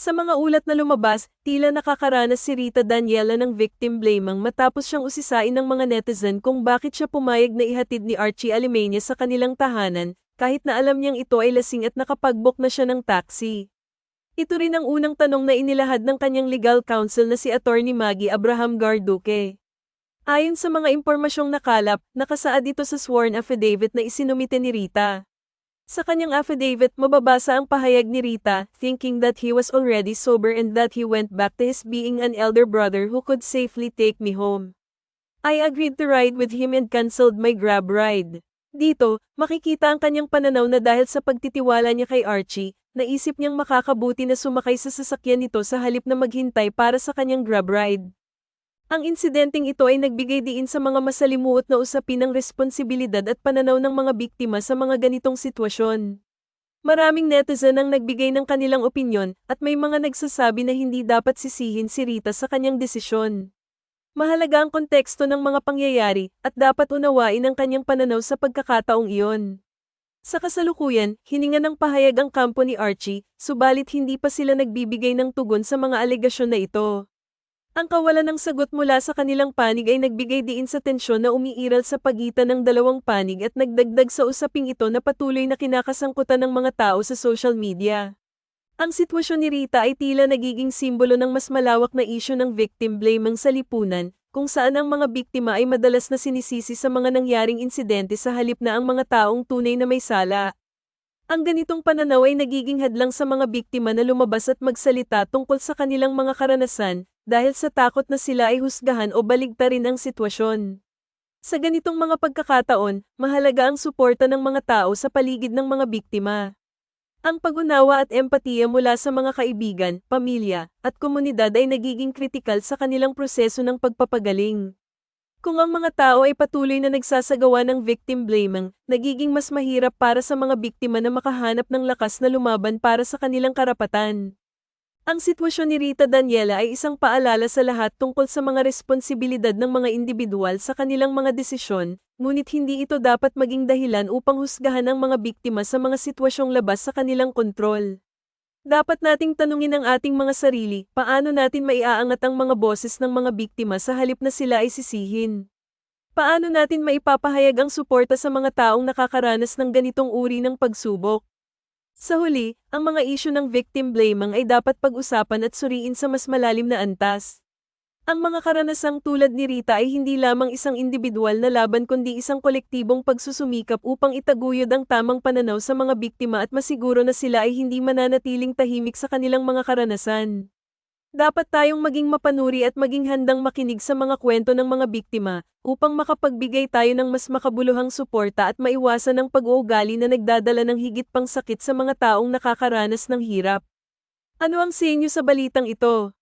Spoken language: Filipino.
Sa mga ulat na lumabas, tila nakakaranas si Rita Daniela ng victim blaming matapos siyang usisain ng mga netizen kung bakit siya pumayag na ihatid ni Archie Alimania sa kanilang tahanan, kahit na alam niyang ito ay lasing at nakapag-book na siya ng taxi. Ito rin ang unang tanong na inilahad ng kanyang legal counsel na si Attorney Maggie Abraham Garduque. Ayon sa mga impormasyong nakalap, nakasaad ito sa sworn affidavit na isinumite ni Rita. Sa kanyang affidavit, mababasa ang pahayag ni Rita, thinking that he was already sober and that he went back to his being an elder brother who could safely take me home. I agreed to ride with him and cancelled my grab ride. Dito, makikita ang kanyang pananaw na dahil sa pagtitiwala niya kay Archie, naisip niyang makakabuti na sumakay sa sasakyan nito sa halip na maghintay para sa kanyang grab ride. Ang insidenteng ito ay nagbigay diin sa mga masalimuot na usapin ng responsibilidad at pananaw ng mga biktima sa mga ganitong sitwasyon. Maraming netizen ang nagbigay ng kanilang opinyon at may mga nagsasabi na hindi dapat sisihin si Rita sa kanyang desisyon. Mahalaga ang konteksto ng mga pangyayari at dapat unawain ang kanyang pananaw sa pagkakataong iyon. Sa kasalukuyan, hininga ng pahayag ang kampo ni Archie, subalit hindi pa sila nagbibigay ng tugon sa mga alegasyon na ito. Ang kawalan ng sagot mula sa kanilang panig ay nagbigay diin sa tensyon na umiiral sa pagitan ng dalawang panig at nagdagdag sa usaping ito na patuloy na kinakasangkutan ng mga tao sa social media. Ang sitwasyon ni Rita ay tila nagiging simbolo ng mas malawak na isyu ng victim blaming sa lipunan, kung saan ang mga biktima ay madalas na sinisisi sa mga nangyaring insidente sa halip na ang mga taong tunay na may sala. Ang ganitong pananaw ay nagiging hadlang sa mga biktima na lumabas at magsalita tungkol sa kanilang mga karanasan, dahil sa takot na sila ay husgahan o baligtarin ang sitwasyon. Sa ganitong mga pagkakataon, mahalaga ang suporta ng mga tao sa paligid ng mga biktima. Ang pag-unawa at empatiya mula sa mga kaibigan, pamilya, at komunidad ay nagiging kritikal sa kanilang proseso ng pagpapagaling. Kung ang mga tao ay patuloy na nagsasagawa ng victim blaming, nagiging mas mahirap para sa mga biktima na makahanap ng lakas na lumaban para sa kanilang karapatan. Ang sitwasyon ni Rita Daniela ay isang paalala sa lahat tungkol sa mga responsibilidad ng mga individual sa kanilang mga desisyon, ngunit hindi ito dapat maging dahilan upang husgahan ang mga biktima sa mga sitwasyong labas sa kanilang kontrol. Dapat nating tanungin ang ating mga sarili, paano natin maiaangat ang mga boses ng mga biktima sa halip na sila ay sisihin? Paano natin maipapahayag ang suporta sa mga taong nakakaranas ng ganitong uri ng pagsubok? Sa huli, ang mga isyu ng victim blaming ay dapat pag-usapan at suriin sa mas malalim na antas. Ang mga karanasang tulad ni Rita ay hindi lamang isang individual na laban kundi isang kolektibong pagsusumikap upang itaguyod ang tamang pananaw sa mga biktima at masiguro na sila ay hindi mananatiling tahimik sa kanilang mga karanasan. Dapat tayong maging mapanuri at maging handang makinig sa mga kwento ng mga biktima upang makapagbigay tayo ng mas makabuluhang suporta at maiwasan ang pag-uugali na nagdadala ng higit pang sakit sa mga taong nakakaranas ng hirap. Ano ang sinyo sa balitang ito?